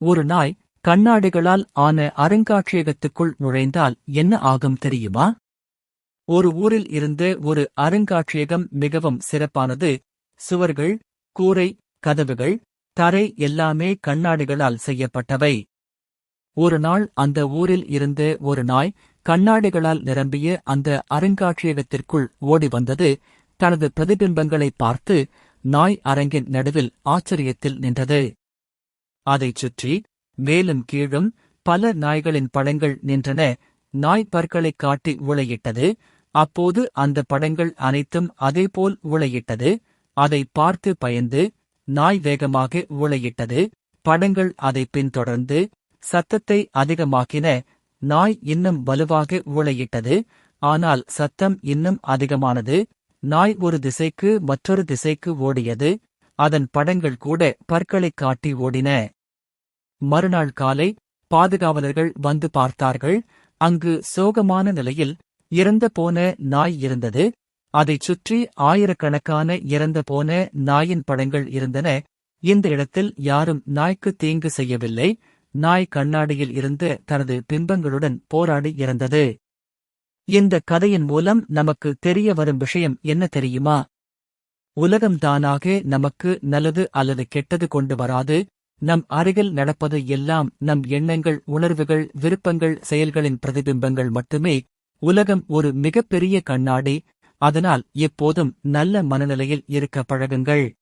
ஒரு நாய் கண்ணாடிகளால் ஆன அருங்காட்சியகத்துக்குள் நுழைந்தால் என்ன ஆகும் தெரியுமா? ஒரு ஊரில் இருந்து ஒரு அருங்காட்சியகம் மிகவும் சிறப்பானது. சுவர்கள் கூரை கதவுகள் தரை எல்லாமே கண்ணாடிகளால் செய்யப்பட்டவை. ஒரு நாள் அந்த ஊரில் இருந்து ஒரு நாய் கண்ணாடிகளால் நிரம்பிய அந்த அருங்காட்சியகத்திற்குள் ஓடி வந்தது. தனது பிரதிபிம்பங்களை பார்த்து நாய் அரங்கின் நடுவில் ஆச்சரியத்தில் நின்றது. அதைச் சுற்றி மேலும் கீழும் பல நாய்களின் படங்கள் நின்றன. நாய் பற்களைக் காட்டி உளையிட்டது அப்போது அந்த படங்கள் அனைத்தும் அதேபோல் உளையிட்டது அதை பார்த்து பயந்து நாய் வேகமாக உளையிட்டது படங்கள் அதை பின்தொடர்ந்து சத்தத்தை அதிகமாக்கின. நாய் இன்னும் வலுவாக உளையிட்டது ஆனால் சத்தம் இன்னும் அதிகமானது. நாய் ஒரு திசைக்கு மற்றொரு திசைக்கு ஓடியது. அதன் படங்கள் கூட பற்களைக் காட்டி ஓடின. மறுநாள் காலை பாதுகாவலர்கள் வந்து பார்த்தார்கள். அங்கு சோகமான நிலையில் இறந்து போன நாய் இருந்தது. அதைச் சுற்றி ஆயிரக்கணக்கான இறந்து போன நாயின் படங்கள் இருந்தன. இந்த இடத்தில் யாரும் நாய்க்கு தீங்கு செய்யவில்லை. நாய் கண்ணாடியில் இருந்து தனது பிம்பங்களுடன் போராடி இறந்தது. இந்த கதையின் மூலம் நமக்கு தெரிய வரும் விஷயம் என்ன தெரியுமா? உலகம் தானாக நமக்கு நல்லது அல்லது கெட்டது கொண்டு வராது. நம் அருகில் நடப்பது எல்லாம் நம் எண்ணங்கள் உணர்வுகள் விருப்பங்கள் செயல்களின் பிரதிபிம்பங்கள் மட்டுமே. உலகம் ஒரு மிகப்பெரிய கண்ணாடி. அதனால் எப்போதும் நல்ல மனநிலையில் இருக்க பழகுங்கள்.